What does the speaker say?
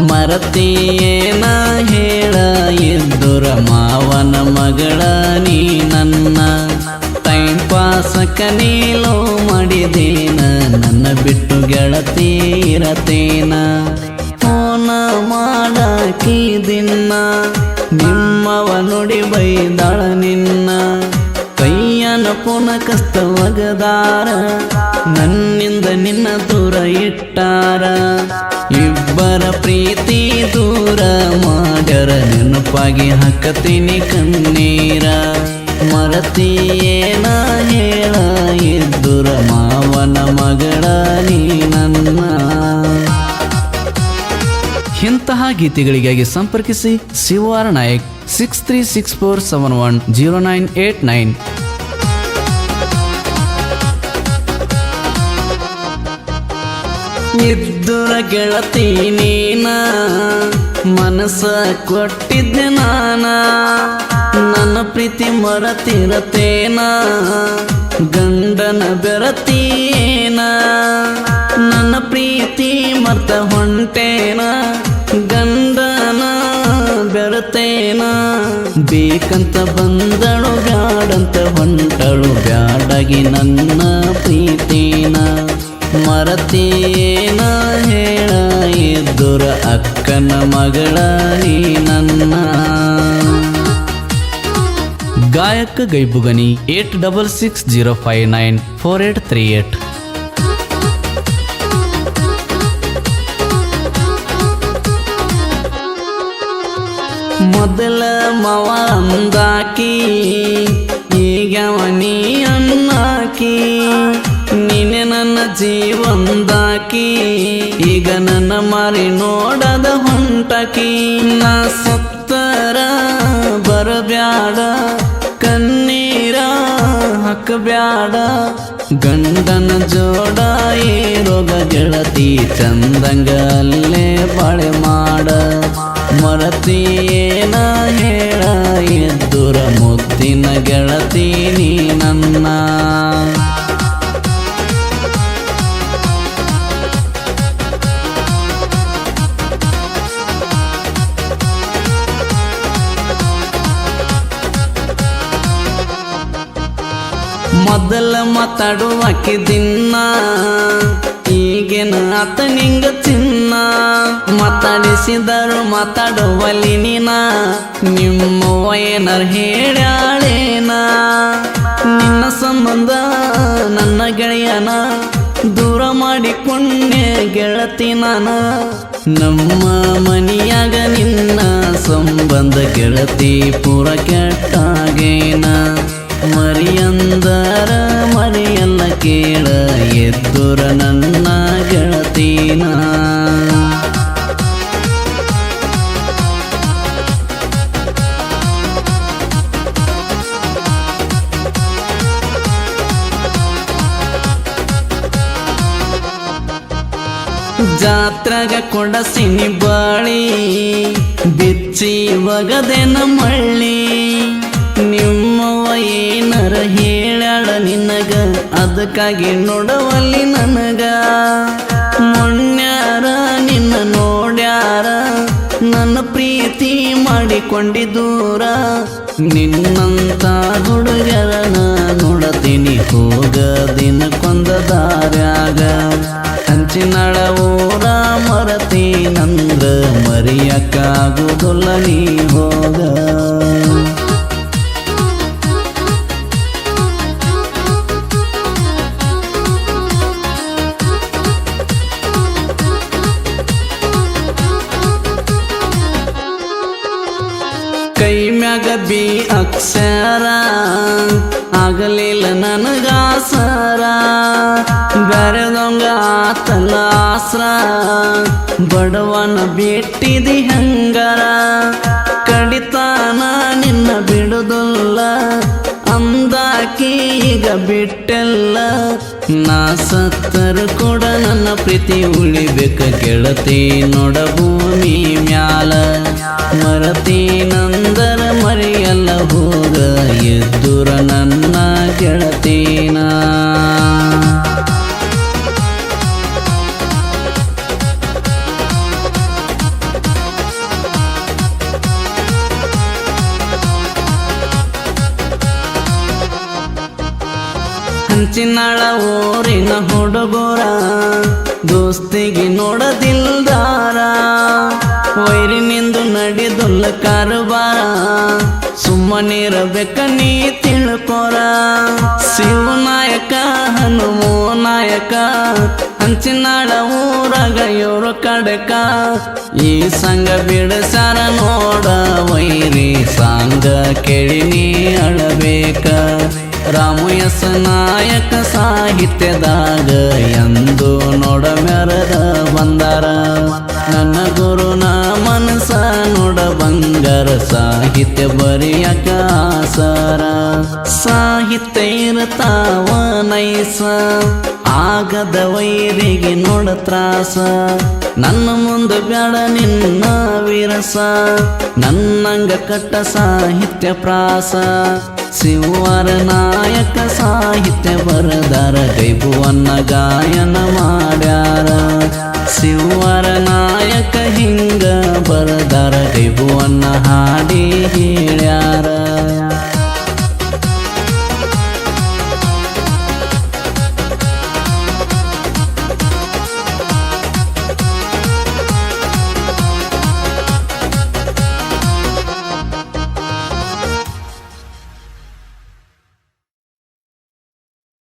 ಮರತಿಯೇನ ಹೇಳ ಎದ್ದುರ ಮಾವನ ಮಗಳ ನೀ ನನ್ನ. ಟೈಮ್ ಪಾಸಕ ನೀಲೋ ಮಾಡಿದೇನ, ನನ್ನ ಬಿಟ್ಟು ಗೆಳತಿ ಇರತೇನ. ಫೋನ ಮಾಡಾಕಿ ದಿನ್ನ, ನಿಮ್ಮವ ನುಡಿ ಬೈದಾಳ ನಿನ್ನ. ಕೈಯನ ಪುನ ಕಸ್ತ ಒಗದಾರ, ನನ್ನಿಂದ ನಿನ್ನ ದೂರ ಇಟ್ಟಾರ. ಇಬ್ಬರ ಪ್ರೀತಿ ದೂರ ಮಾಗರ ನೆನಪಾಗಿ ಹಾಕತೀನಿ ಕಣ್ಣೀರ. ಮರತಿಯೇನ ಹೇಳ ಇದ್ದುರ ಮಾವನ ಮಗಳ ನೀ ನನ್ನ. ಇಂತಹ ಗೀತೆಗಳಿಗಾಗಿ ಸಂಪರ್ಕಿಸಿ Shivara Nayak six three six four seven one zero nine eight nine ಇದ್ದುರ ಗೆಳತಿ ನೀನ, ಮನಸ ಕೊಟ್ಟಿದ್ದೆ ನಾನ. ನನ್ನ ಪ್ರೀತಿ ಮರತಿರತೇನ, ಗಂಡನ ಬೆರತೀನ ನನ್ನ ಪ್ರೀತಿ ಮರ್ತ ಹೊಂಟೇನ, ಗಂಡನ ಬೆರತೇನ. ಬೇಕಂತ ಬಂದಳು, ಬ್ಯಾಡಂತ ಹೊಂಟಳು, ಬ್ಯಾಡಗಿ ನನ್ನ ಪ್ರೀತಿನ. ಮರತೇನ ಹೇಳ ಎದ್ದುರ ಅಕ್ಕನ ಮಗಳ ನೀ ನನ್ನ. ಗಾಯಕ ಗೈಬುಗನಿ eight double six zero five nine four eight three eight. ಮೊದಲ ಮವ ಅಂದಾಕಿ, ಈಗ ಮನಿ ಅನ್ನಾಕಿ ನೀನೆ ಜೀವಂದಾಕಿ ಈಗ ನನ್ನ ಮಾರಿ ನೋಡದ ಹೊಂಟಕಿ. ನಾ ಸತ್ತರ ಬರಬ್ಯಾಡ, ಕಣ್ಣೀರ ಹಾಕಬ್ಯಾಡ. ಗಂಡನ ಜೋಡ ಈ ರೋಗ ಗೆಳತಿ ಚಂದಂಗ ಅಲ್ಲೇ ಬಾಳೆ ಮಾಡ. ಏನ ಹೇಳ, ಎದ್ದುರ ಮುತ್ತಿನ ಗೆಳತಿ ನೀ ನನ್ನ. ಮೊದಲ ಮಾತಾಡುವಾಕಿ ದಿನ ಈಗಿನ ಆತ ನಿಂಗ ಚಿನ್ನ? ಮಾತಾಡಿಸಿದರು ಮಾತಾಡುವಲ್ಲಿ ನೀನ. ನಿಮ್ಮ ಏನಾರ ಹೇಳ್ಯಾಳೇನ? ನಿನ್ನ ಸಂಬಂಧ ನನ್ನ ಗೆಳೆಯನ ದೂರ ಮಾಡಿಕೊಂಡೆ ಗೆಳತಿ ನಾನ. ನಮ್ಮ ಮನಿಯಾಗ ನಿನ್ನ ಸಂಬಂಧ ಗೆಳತಿ ಪೂರ ಕೆಟ್ಟಾಗೇನ? ಮರಿಯಲ್ಲ ಕೇಳ ಎದ್ದುರ ನನ್ನ ಗೆಳತೀನ. ಜಾತ್ರೆಗ ಕೊಡಸಿನಿ ಬಾಳಿ ಬಿಚ್ಚಿ ಒಗದೆನ ಮಳ್ಳಿ ನಿಮ್ಮವ ಏನರ ಹೇಳ್ಯಾಳ ನಿನಗ. ಅದಕ್ಕಾಗಿ ನೋಡವಲ್ಲಿ ನನಗ. ಮೊಣ್ಯಾರ ನಿನ್ನ ನೋಡ್ಯಾರ, ನನ್ನ ಪ್ರೀತಿ ಮಾಡಿಕೊಂಡಿ ದೂರ ನಿನ್ನಂತ ಹುಡುಗರನ ನೋಡತೀನಿ, ಹೋಗ ದಿನಕ್ಕೊಂದ ದಾರ್ಯಾಗ. ಹಂಚಿನಳ ಊರ ಮರತಿ ನಂದ್ರ ಮರಿಯಕ್ಕಾಗುದಿಲ್ಲ, ನೀ ಹೋಗ. ಕೈ ಮ್ಯಾಗ ಬಿ ಅಕ್ಷರ. ಆಗಲಿಲ್ಲ ನನಗಾಸರ ಬರೆದೊಂಗ ಆತಲ್ಲ ಆಸ್ರ ಬಡವನ ಬಿಟ್ಟಿದಿ ಹಂಗರ. ಈಗ ಬಿಟ್ಟೆಲ್ಲ, ನಾ ಸತ್ತರು ಕೂಡ ನನ್ನ ಪ್ರೀತಿ ಉಳಿಬೇಕ ಗೆಳತಿ ನೋಡ ಭೂಮಿ ಮ್ಯಾಲ. ಮರತಿ ನಂದರ ಮರಿಯಲ್ಲ ಹೋಗ ಎದ್ದುರ ನನ್ನ ಗೆಳತೀನ. ಹಂಚಿನಾಳ ಊರಿನ ಹುಡುಗರ, ದೋಸ್ತಿಗೆ ನೋಡದಿಲ್ದಾರ. ವೈರಿನಿಂದು ನಡೆದುಲ್ಲ ಕಾರುಬಾರ ಸುಮ್ಮನಿರಬೇಕ ನೀ ತಿಳ್ಕೊರ. ಶಿವನಾಯಕ ಹನುಮೋ ನಾಯಕ ಹಂಚಿನಾಳ ಊರಾಗ ಇವರು ಕಡಕ. ಈ ಸಂಘ ಬಿಡಸಾರ ನೋಡ ವೈರಿ ಸಾಂಗ ಕೇಳಿ ನೀ ಅಳಬೇಕ. ರಾಮು ಎಸ್ ನಾಯಕ ಸಾಹಿತ್ಯದಾಗ ಎಂದು ನೋಡ ಮೆರದ ಬಂದಾರ ನನ್ನ ಗುರುನ ಮನಸ ನೋಡ ಬಂಗಾರ ಸಾಹಿತ್ಯ ಬರೆಯಕ ಸರ ಸಾಹಿತ್ಯ ಇರ್ತಾವ ನೈಸ, ಆಗದ ವೈರಿಗೆ ನೋಡ ತ್ರಾಸ. ನನ್ನ ಮುಂದೆ ಬೇಡ ನಿನ್ನ ವ್ಯಾಸ ನನ್ನಂಗ ಕಟ್ಟ ಸಾಹಿತ್ಯ ಪ್ರಾಸ. ಸಿವರ ನಾಯಕ ಸಾಹಿತ್ಯ ಬರದಾರ, ಗೈಬುವನ್ನ ಗಾಯನ ಮಾಡ್ಯಾರ. ಸಿವರ ನಾಯಕ ಹಿಂಗ ಬರದಾರ, ಗೈಬುವನ್ನ ಹಾಡಿ ಹೇಳ್ಯಾರ.